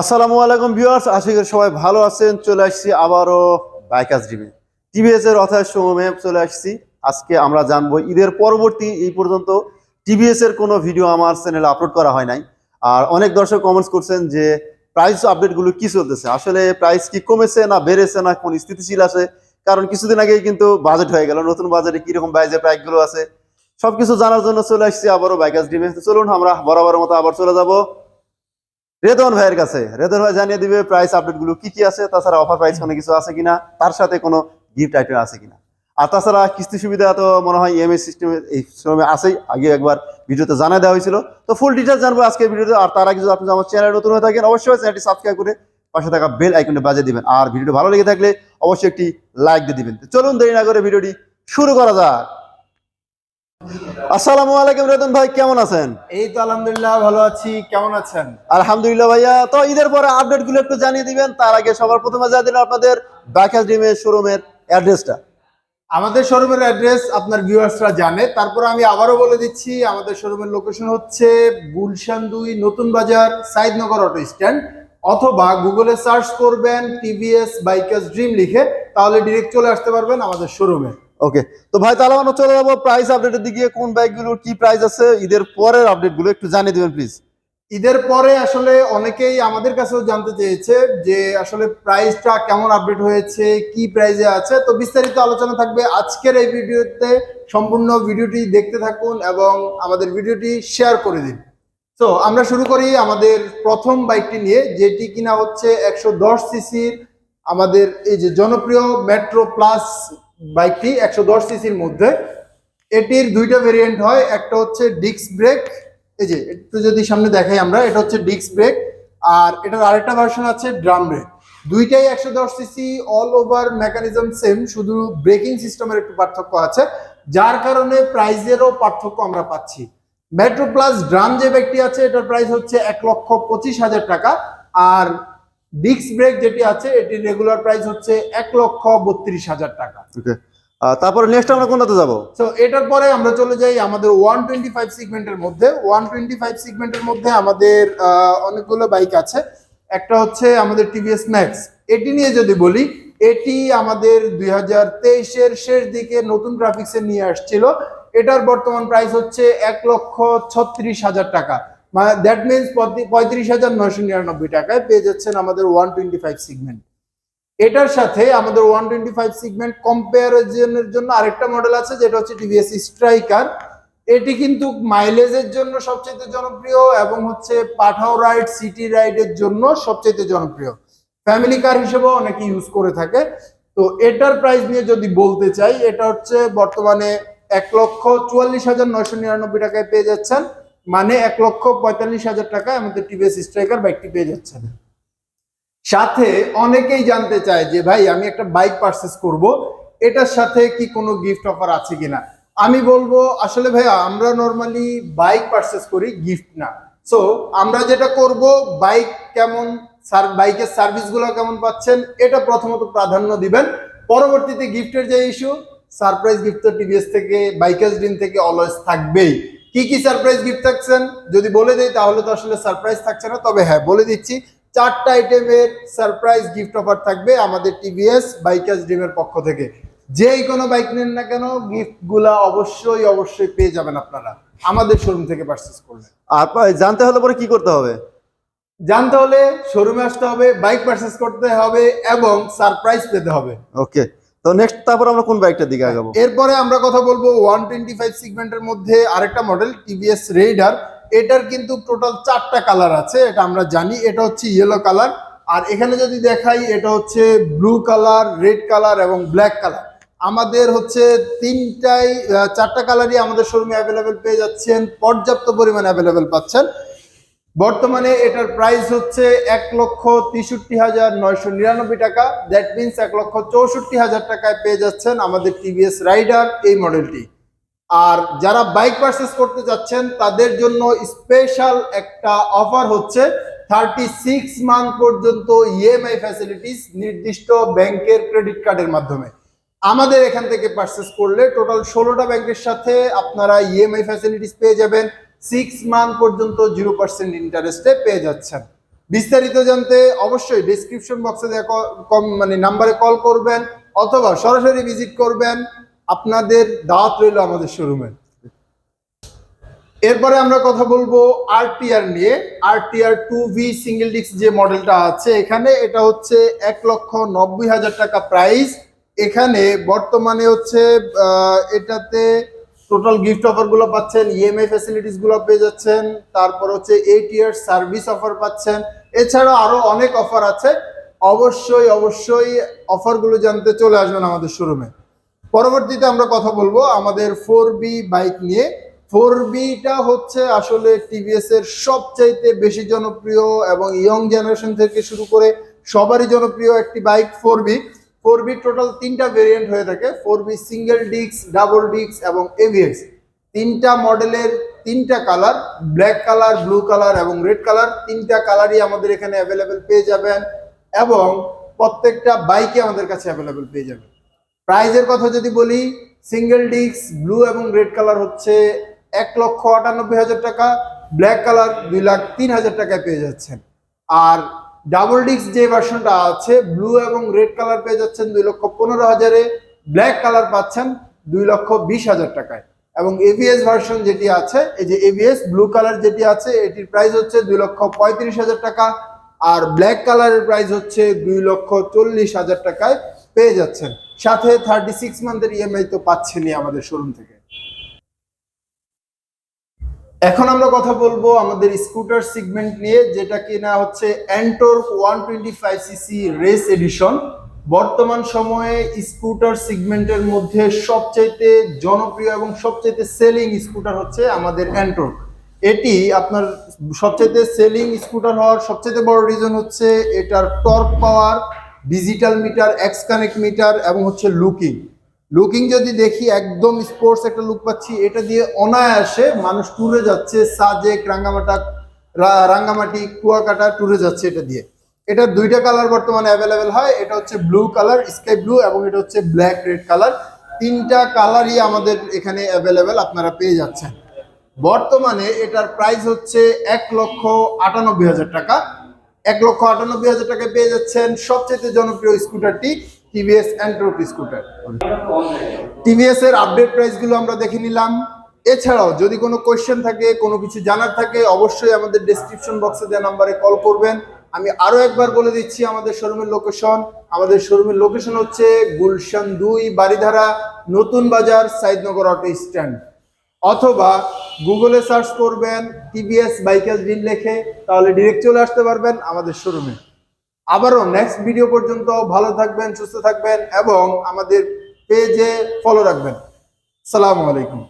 আসসালামু আলাইকুম ভিউয়ার্স, আশা করি সবাই ভালো আছেন। চলে আসছি আবারও বাইকাস ড্রিমে টিভিএস এর অথায় সময়ে চলে আসছি। আজকে আমরা জানব ঈদের পরবর্তী, এই পর্যন্ত টিভিএস এর কোনো ভিডিও আমার চ্যানেলে আপলোড করা হয় নাই। আর অনেক দর্শক কমেন্টস করছেন যে প্রাইস আপডেটগুলো কি চলতেছে? আসলে প্রাইস কি কমেছে না বেড়েছে না কোন স্থিতিশীল আছে? কারণ কিছুদিন আগেই কিন্তু বাজেট হয়ে গেল। নতুন বাজারে কীরকম প্রাইজের প্রাইসগুলো আছে, সবকিছু জানার জন্য চলে আসছি আবারও বাইকাস ড্রিমে তো চলুন, আমরা বরাবর মতো আবার চলে যাব। রেদন ভাইয়ের কাছে। রেদন ভাই জানিয়ে দিবে প্রাইস আপডেটগুলো কি কি আছে, তাছাড়া অফার প্রাইস কোনো কিছু আছে কিনা, তার সাথে কোনো গিফট আইটেম আছে কিনা। আর তাছাড়া কিস্তি সুবিধা তো মনে হয় ইএমআই সিস্টেম এই সময় আছেই আগে একবার ভিডিওতে জানা দেওয়া হয়েছিল। তো ফুল ডিটেলস জানব আজকের ভিডিওতে, আর তার আগে যদি আপনি আমার চ্যানেল নতুন হয়ে থাকেন, অবশ্যই চ্যানেলটি সাবস্ক্রাইব করে পাশে থাকা বেল আইকনে বাজিয়ে দিবেন। আর ভিডিওটি ভালো লেগে থাকলে অবশ্যই একটি লাইক দিয়ে দিবেন। চলুন দেরি না করে ভিডিওটি শুরু করা যাক। আসসালামু আলাইকুম রেদন ভাই কেমন আছেন? এই তো আলহামদুলিল্লাহ ভালো আছি। কেমন আছেন? আলহামদুলিল্লাহ ভাইয়া তো ঈদের পরে আপডেটগুলো একটু জানিয়ে দিবেন তার আগে সবার প্রথমে জানিয়ে দিন আপনাদের বাকাস ড্রিমের শোরুমের অ্যাড্রেসটা আমাদের শোরুমের অ্যাড্রেস আপনার ভিউয়ার্সরা জানে। তারপর আমি আবারও বলে দিচ্ছি আমাদের শোরুমের লোকেশন হচ্ছে গুলশান দুই নতুন বাজার সাইদনগর অটো স্ট্যান্ড অথবা গুগলে সার্চ করবেন টিভিএস বাইকাস ড্রিম লিখে তাহলে ডিরেক্ট চলে আসতে পারবেন আমাদের শোরুমে ওকে তো ভাই, তাহলে আমরা চলে যাব প্রাইস আপডেটের দিকে। কোন বাইকগুলোর কি প্রাইস আছে? ঈদের পরের আপডেটগুলো একটু জানিয়ে দেবেন প্লিজ ঈদের পরে আসলে অনেকেই আমাদের কাছেও জানতে চেয়েছে যে আসলে প্রাইসটা কেমন আপডেট হয়েছে, কি প্রাইসে আছে। তো বিস্তারিত আলোচনা থাকবে আজকের এই ভিডিওতে। সম্পূর্ণ ভিডিওটি দেখতে থাকুন এবং আমাদের ভিডিওটি শেয়ার করে দিন। তো আমরা শুরু করি আমাদের প্রথম বাইকটি নিয়ে, যেটি কিনা হচ্ছে একশো দশ সিসির আমাদের এই যে জনপ্রিয় মেট্রো প্লাস বাইকটি একশো দশ সিসির মধ্যে। এটির দুইটা ভেরিয়েন্ট হয়, একটা হচ্ছে ডিস্ক ব্রেক এই যে একটু যদি সামনে দেখাই আমরা, এটা হচ্ছে ডিস্ক ব্রেক আর এটার আরেকটা ভার্সন আছে ড্রাম ব্রেক দুইটাই একশো দশ CC all over mechanism same শুধু ব্রেকিং সিস্টেমের একটু পার্থক্য আছে, যার কারণে প্রাইজেরও পার্থক্য আমরা পাচ্ছি। মেট্রো প্লাস ড্রাম যে ব্যাগটি আছে, এটার প্রাইস হচ্ছে এক লক্ষ পঁচিশ হাজার টাকা, আর ডিস্ক ব্রেক যেটি আছে এটির রেগুলার প্রাইস হচ্ছে এক লক্ষ বত্রিশ হাজার টাকা। তারপরে নেক্সট আমরা কোনটাতে যাব? তো এটার পরে আমরা চলে যাই আমাদের ওয়ান টোয়েন্টি ফাইভ সিগমেন্টের মধ্যে। ওয়ান টোয়েন্টি ফাইভ সিগমেন্টের মধ্যে আমাদের অনেকগুলো বাইক আছে। একটা হচ্ছে আমাদের টিভিএস ম্যাক্স এটি নিয়ে যদি বলি এটি আমাদের দুই হাজার তেইশের শেষ দিকে নতুন গ্রাফিক্সে নিয়ে আসছিল। এটার বর্তমান প্রাইস হচ্ছে এক লক্ষ ছত্রিশ হাজার টাকা। দ্যাট মিনস পঁয়ত্রিশ হাজার নয়শো নিরানব্বই টাকায় পেয়ে যাচ্ছেন আমাদের ওয়ান টোয়েন্টি ফাইভ সিগমেন্ট এটার সাথে আমাদের ওয়ান টোয়েন্টি ফাইভ সিগমেন্ট কম্পারিজনের জন্য আরেকটা মডেল আছে, যেটা হচ্ছে টিভিএস স্ট্রাইকার এটি কিন্তু মাইলেজের জন্য সবচেয়ে জনপ্রিয় এবং হচ্ছে পাঠাও রাইড সিটি রাইডের জন্য সবচেয়ে জনপ্রিয়। ফ্যামিলি কার হিসেবেও অনেকে ইউজ করে থাকে। তো এটার প্রাইস নিয়ে যদি বলতে চাই, এটা হচ্ছে বর্তমানে এক লক্ষ চুয়াল্লিশ হাজার নয়শো নিরানব্বই টাকায় পেয়ে যাচ্ছেন। মানে এক লক্ষ পঁয়তাল্লিশ হাজার টাকায় আমাদের টিভিএস স্ট্রাইকার বাইকটি পেয়ে যাচ্ছেন সাথে অনেকেই জানতে চায় যে, ভাই, আমি একটা বাইক পারচেস করব, এটার সাথে কি কোনো গিফট অফার আছে কিনা? আমি বলব, আসলে ভাইয়া, আমরা নর্মালি বাইক পারচেস করি গিফট না। সো আমরা যেটা করব বাইক কেমন বাইকের সার্ভিসগুলো কেমন পাচ্ছেন, এটা প্রথমত প্রাধান্য দিবেন। পরবর্তীতে গিফটের যে ইস্যু সারপ্রাইজ গিফট তো টিভিএস থেকে বাইকার্স ডিন থেকে অলওয়েজ থাকবেই। কি কি সারপ্রাইজ গিফট থাকছেন? যদি বলে দেই তাহলে তো আসলে সারপ্রাইজ থাকছে না। তবে হ্যাঁ বলে দিচ্ছি চারটা আইটেমের সারপ্রাইজ গিফট অফার থাকবে আমাদের টিভিএস বাইকার্স ড্রিমের পক্ষ থেকে। যেই কোনো বাইক নেন না কেন গিফটগুলা অবশ্যই অবশ্যই পেয়ে যাবেন আপনারা। আমাদের শোরুম থেকে পারচেস করলে। আর জানতে হলে পরে কি করতে হবে? জানতে হলে শোরুমে আসতে হবে বাইক পারচেস করতে হবে এবং সারপ্রাইজ পেতে হবে। ওকে তো নেক্সট তারপর আমরা কোন বাইকটার দিকে আগাবো? এরপরে আমরা কথা বলব ওয়ান টোয়েন্টি ফাইভ সিগমেন্টের মধ্যে আরেকটা মডেল টিভিএস রেইডার এটার কিন্তু টোটাল চারটা কালার আছে, এটা আমরা জানি। এটা হচ্ছে ইয়েলো কালার আর এখানে যদি দেখাই, এটা হচ্ছে ব্লু কালার রেড কালার এবং ব্ল্যাক কালার আমাদের হচ্ছে তিনটাই চারটা কালারই আমাদের শোরুমে অ্যাভেলেবেল পেয়ে যাচ্ছেন। পর্যাপ্ত পরিমাণে অ্যাভেলেবেল পাচ্ছেন। বর্তমানে এটার প্রাইস হচ্ছে এক লক্ষ তেষট্টি হাজার নয়শো নিরানব্বই টাকা। দ্যাট মিনস এক লক্ষ চৌষট্টি হাজার টাকায় পেয়ে যাচ্ছেন আমাদের টিভিএস রাইডার এই মডেলটি আর যারা বাইক পারচেস করতে যাচ্ছেন, তাদের জন্য স্পেশাল একটা অফার হচ্ছে থার্টি সিক্স মান্থ পর্যন্ত ইএমআই ফ্যাসিলিটিস নির্দিষ্ট ব্যাংকের ক্রেডিট কার্ডের মাধ্যমে। আমাদের এখান থেকে পারচেস করলে টোটাল ষোলোটা ব্যাংকের সাথে আপনারা ইএমআই ফ্যাসিলিটিস পেয়ে যাবেন। সিক্স মান্থ পর্যন্ত জিরো পার্সেন্ট ইন্টারেস্টে পেয়ে যাচ্ছেন। বিস্তারিত জানতে অবশ্যই ডিসক্রিপশন বক্সে কম মানে নাম্বারে কল করবেন, অথবা সরাসরি ভিজিট করবেন। আপনাদের দাওয়াত রইল আমাদের শোরুমে এরপরে আমরা কথা বলব আরটিআর নিয়ে। RTR two V single disc যে মডেলটা আছে এখানে, এটা হচ্ছে এক লক্ষ নব্বই হাজার টাকা প্রাইস এখানে বর্তমানে হচ্ছে এটাতে টোটাল গিফট অফারগুলো পাচ্ছেন ইএমআই ফ্যাসিলিটিসগুলো পেয়ে যাচ্ছেন, তারপর হচ্ছে এইট ইয়ার সার্ভিস অফার পাচ্ছেন। এছাড়াও আরও অনেক অফার আছে। অবশ্যই অবশ্যই অফারগুলো জানতে চলে আসবেন আমাদের শোরুমে পরবর্তীতে আমরা কথা বলব আমাদের ফোর বি বাইক নিয়ে। ফোর বিটা হচ্ছে আসলে টিভিএস এর সবচাইতে বেশি জনপ্রিয় এবং ইয়ং জেনারেশন থেকে শুরু করে সবারই জনপ্রিয় একটি bike four B four B total তিনটা ভেরিয়েন্ট হয়ে থাকে। Four B single disc double disc এবং এভিএক্স তিনটা মডেলের তিনটা colour black colour blue colour এবং রেড কালার তিনটা কালারই আমাদের এখানে অ্যাভেলেবেল পেয়ে যাবেন এবং প্রত্যেকটা বাইকে আমাদের কাছে অ্যাভেলেবেল পেয়ে যাবেন। প্রাইজের কথা যদি বলি সিঙ্গেল ডিস্ক ব্লু এবং রেড কালার হচ্ছে এক লক্ষ আটানব্বই হাজার টাকা ব্ল্যাক কালার দুই লাখ তিন হাজার টাকায় পেয়ে যাচ্ছেন। আর ডাবল ডিস্ক যে ভার্সনটা আছে ব্লু এবং রেড কালার পেয়ে যাচ্ছেন দুই লক্ষ পনেরো হাজারে। ব্ল্যাক কালার পাচ্ছেন দুই লক্ষ বিশ হাজার টাকায়। এবং এভিএস ভার্সন যেটি আছে, এই যে এভিএস ব্লু কালার যেটি আছে, এটির প্রাইস হচ্ছে দুই লক্ষ পঁয়ত্রিশ হাজার টাকা। আর ব্ল্যাক কালারের প্রাইস হচ্ছে দুই লক্ষ চল্লিশ হাজার টাকায় পেয়ে যাচ্ছেন। সাথে থার্টি সিক্স মান্থের ইএমআই তো পাচ্ছেনই আমাদের শোরুম থেকে। এখন আমরা কথা বলব আমাদের স্কুটার সেগমেন্ট নিয়ে, যেটা কিনা হচ্ছে Ntorq one twenty five CC race edition বর্তমান সময়ে স্কুটার সেগমেন্টের মধ্যে সবচাইতে জনপ্রিয় এবং সবচাইতে সেলিং স্কুটার হচ্ছে আমাদের অ্যান্টোর্ক এটি আপনার সবচাইতে সেলিং স্কুটার হওয়ার সবচাইতে বড় রিজন হচ্ছে এটার torque power digital meter X connect meter এবং হচ্ছে লুকিং লুকিং যদি দেখি, একদম স্পোর্টস একটা লুক পাচ্ছি, এটা দিয়ে অনায়াসে মানুষ ট্যুরে যাচ্ছে, সাজেক, রাঙ্গামাটা রাঙ্গামাটি, কুয়াকাটা ট্যুরে যাচ্ছে এটা দিয়ে। এটার দুইটা কালার বর্তমানে অ্যাভেলেবেল হয়, এটা হচ্ছে ব্লু কালার স্কাই ব্লু এবং এটা হচ্ছে ব্ল্যাক রেড কালার তিনটা কালারই আমাদের এখানে অ্যাভেলেবেল আপনারা পেয়ে যাচ্ছেন। বর্তমানে এটার প্রাইস হচ্ছে এক লক্ষ আটানব্বই হাজার টাকা। এক লক্ষ আটানব্বই হাজার টাকায় পেয়ে যাচ্ছেন সবচেয়ে জনপ্রিয় স্কুটারটি টিভিএস অ্যান্ট্রোপ স্কুটার টিভিএস এর আপডেট প্রাইসগুলো আমরা দেখে নিলাম। এছাড়াও যদি কোনো কোয়েশ্চেন থাকে, কোনো কিছু জানার থাকে, অবশ্যই আমাদের ডেসক্রিপশন বক্সে দেওয়া নাম্বারে কল করবেন। আমি আরও একবার বলে দিচ্ছি আমাদের শোরুমের লোকেশন আমাদের শোরুমের লোকেশন হচ্ছে গুলশান দুই বাড়িধারা নতুন বাজার, সাইদনগর অটো স্ট্যান্ড অথবা গুগলে সার্চ করবেন টিভিএস বাইকার ডিল লেখে, তাহলে ডিরেক্ট চলে আসতে পারবেন আমাদের শোরুমে আবারও নেক্সট ভিডিও পর্যন্ত ভালো থাকবেন, সুস্থ থাকবেন এবং আমাদের পেজে ফলো রাখবেন। সালামু আলাইকুম।